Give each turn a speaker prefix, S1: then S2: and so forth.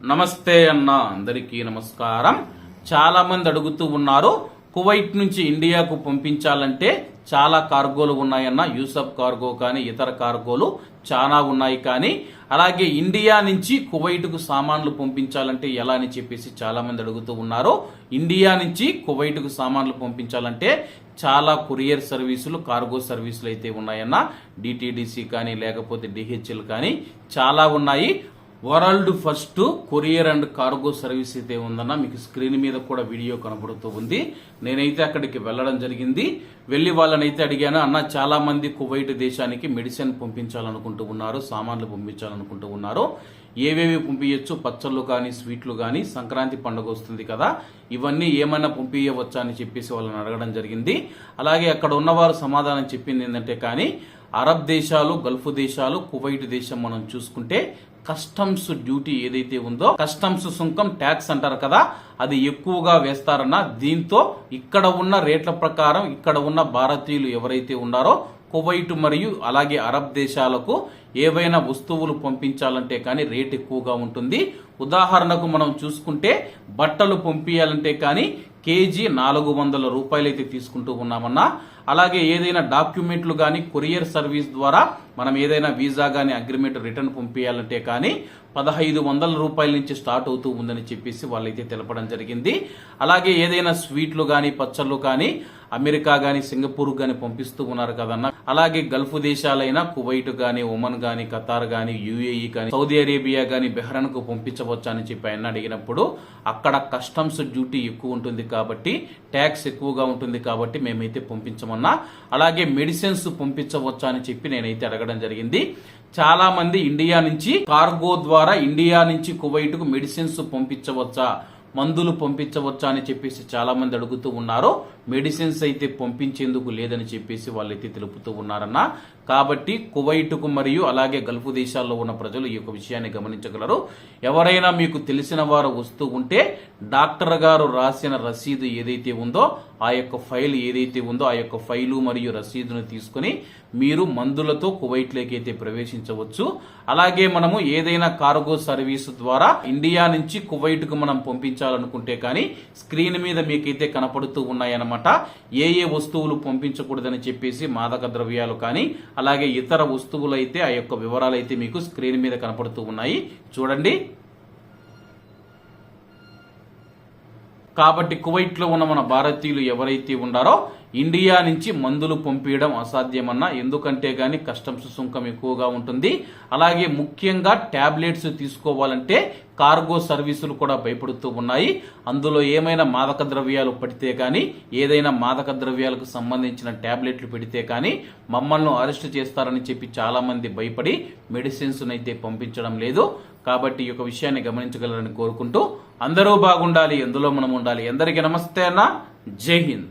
S1: నమస్తే అన్న అందరికీ నమస్కారం. చాలా మంది అడుగుతూ ఉన్నారు కువైట్ నుంచి ఇండియాకు పంపించాలంటే చాలా కార్గోలు ఉన్నాయన్న యూసఫ్ కార్గో కానీ ఇతర కార్గోలు చాలా ఉన్నాయి కానీ అలాగే ఇండియా నుంచి కువైట్కు సామాన్లు పంపించాలంటే ఎలా అని చెప్పేసి చాలామంది అడుగుతూ ఉన్నారు. ఇండియా నుంచి కువైట్కు సామాన్లు పంపించాలంటే చాలా కొరియర్ సర్వీసులు కార్గో సర్వీసులు అయితే ఉన్నాయన్న. డిటిడిసి కానీ లేకపోతే డిహెచ్ఎల్ కానీ చాలా ఉన్నాయి. World first courier and cargo service అయితే ఉందన్న మీకు స్క్రీన్ మీద కూడా వీడియో కనబడుతూ ఉంది. నేనైతే అక్కడికి వెళ్ళడం జరిగింది. వెళ్ళి వాళ్ళని అయితే అడిగాను అన్న చాలా మంది కువైట్ దేశానికి మెడిసిన్ పంపించాలనుకుంటూ ఉన్నారు సామాన్లు పంపించాలనుకుంటూ ఉన్నారు. ఏవేవి పంపించచ్చు పచ్చళ్ళు కానీ స్వీట్లు కానీ సంక్రాంతి పండుగ వస్తుంది కదా ఇవన్నీ ఏమైనా పంపించవచ్చా అని చెప్పేసి వాళ్ళని అడగడం జరిగింది. అలాగే అక్కడ ఉన్నవారు సమాధానం చెప్పింది ఏంటంటే కానీ అరబ్ దేశాలు గల్ఫ్ దేశాలు కువైట్ దేశం మనం చూసుకుంటే కస్టమ్స్ డ్యూటీ ఏదైతే ఉందో కస్టమ్స్ సుంకం ట్యాక్స్ అంటారు కదా అది ఎక్కువగా వేస్తారన్న దీంతో ఇక్కడ ఉన్న రేట్ల ప్రకారం ఇక్కడ ఉన్న భారతీయులు ఎవరైతే ఉన్నారో కువైట్ మరియు అలాగే అరబ్ దేశాలకు ఏవైనా వస్తువులు పంపించాలంటే కానీ రేట్ ఎక్కువగా ఉంటుంది. ఉదాహరణకు మనం చూసుకుంటే బట్టలు పంపించాలంటే కానీ కేజీ నాలుగు వందల రూపాయలు అయితే తీసుకుంటూ ఉన్నామన్నా. అలాగే ఏదైనా డాక్యుమెంట్లు కానీ కొరియర్ సర్వీస్ ద్వారా మనం ఏదైనా వీసా కానీ అగ్రిమెంట్ రిటర్న్ పంపించాలంటే కానీ పదహైదు వందల రూపాయల నుంచి స్టార్ట్ అవుతూ ఉందని చెప్పేసి వాళ్ళైతే తెలపడం జరిగింది. అలాగే ఏదైనా స్వీట్లు కానీ పచ్చళ్ళు కానీ అమెరికా కానీ సింగపూర్ కానీ పంపిస్తూ ఉన్నారు కదన్న. అలాగే గల్ఫ్ దేశాలైన కువైట్ కానీ ఒమన్ కానీ ఖతార్ కానీ యుఏఈ కానీ సౌదీ అరేబియా కానీ బెహ్రన్కు అని చెప్పి ఆయన అడిగినప్పుడు అక్కడ కస్టమ్స్ డ్యూటీ ఎక్కువ ఉంటుంది కాబట్టి ట్యాక్స్ ఎక్కువగా ఉంటుంది కాబట్టి మేమైతే పంపించమన్నా. అలాగే మెడిసిన్స్ పంపించవచ్చు అని చెప్పి నేనైతే అడగడం జరిగింది. చాలా మంది ఇండియా నుంచి కార్గో ద్వారా ఇండియా నుంచి కువైట్కు మెడిసిన్స్ పంపించవచ్చా? మందులు పంపించవచ్చా అని చెప్పేసి చాలా మంది అడుగుతూ ఉన్నారు. మెడిసిన్స్ అయితే పంపించేందుకు లేదని చెప్పేసి వాళ్ళైతే తెలుపుతూ ఉన్నారన్న కాబట్టి కువైట్కు మరియు అలాగే గల్ఫ్ దేశాల్లో ఉన్న ప్రజలు ఈ యొక్క విషయాన్ని గమనించగలరు. ఎవరైనా మీకు తెలిసిన వారు వస్తూ ఉంటే డాక్టర్ గారు రాసిన రసీదు ఏదైతే ఉందో ఆ యొక్క ఫైల్ ఏదైతే ఉందో ఆ యొక్క ఫైలు మరియు రసీదును తీసుకుని మీరు మందులతో కువైట్లోకి అయితే ప్రవేశించవచ్చు. అలాగే మనము ఏదైనా కార్గో సర్వీస్ ద్వారా ఇండియా నుంచి కువైట్కు మనం పంపించాలనుకుంటే కానీ స్క్రీన్ మీద మీకైతే కనపడుతూ ఉన్నాయన్నమాట. ఏ ఏ వస్తువులు పంపించకూడదని చెప్పేసి మాదక ద్రవ్యాలు కానీ అలాగే ఇతర వస్తువులు అయితే ఆ యొక్క వివరాలు అయితే మీకు స్క్రీన్ మీద కనపడుతూ ఉన్నాయి. చూడండి. కాబట్టి కువైట్లో ఉన్న మన భారతీయులు ఎవరైతే ఉన్నారో ఇండియా నుంచి మందులు పంపించడం అసాధ్యమన్నా ఎందుకంటే గాని కస్టమ్స్ సుంకం ఎక్కువగా ఉంటుంది. అలాగే ముఖ్యంగా ట్యాబ్లెట్స్ తీసుకోవాలంటే కార్గో సర్వీసులు కూడా భయపడుతూ ఉన్నాయి. అందులో ఏమైనా మాదక ద్రవ్యాలు పడితే కానీ ఏదైనా మాదక ద్రవ్యాలకు సంబంధించిన ట్యాబ్లెట్లు పెడితే కానీ మమ్మల్ని అరెస్ట్ చేస్తారని చెప్పి చాలా మంది భయపడి మెడిసిన్స్ను అయితే పంపించడం లేదు. కాబట్టి ఈ యొక్క విషయాన్ని గమనించగలరని కోరుకుంటూ అందరూ బాగుండాలి ఎందులో మనం ఉండాలి? ఎందరికీ నమస్తే అన్న. జై హింద్.